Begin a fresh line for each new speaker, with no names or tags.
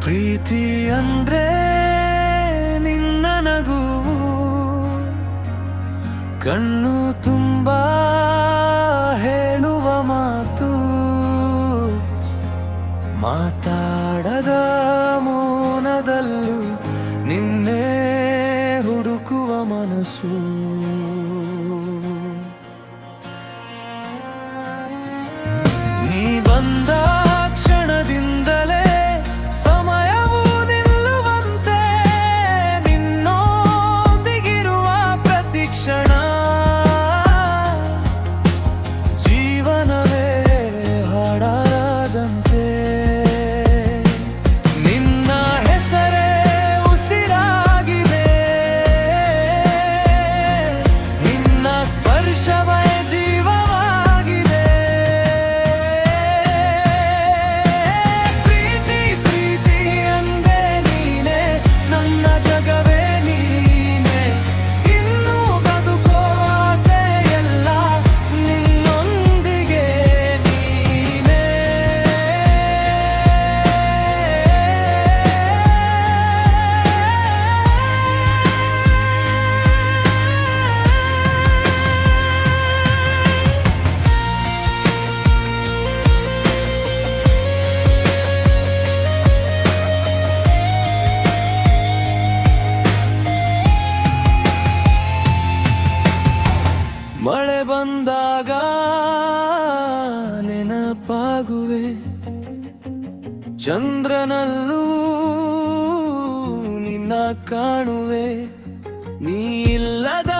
ಪ್ರೀತಿ ಅಂದ್ರೆ ನಿನ್ನ ನಗು ಕಣ್ಣು ತುಂಬ ಹೇಳುವ ಮಾತು. ಮಾತಾಡದ ಮೌನದಲ್ಲೂ ನಿನ್ನೆ ಹುಡುಕುವ ಮನಸ್ಸು. ನೀ ಬಂದ ಮಳೆ ಬಂದಾಗ ನೆನಪಾಗುವೆ. ಚಂದ್ರನಲ್ಲೂ ನಿನ್ನ ಕಾಣುವೆ. ನೀ ಇಲ್ಲದ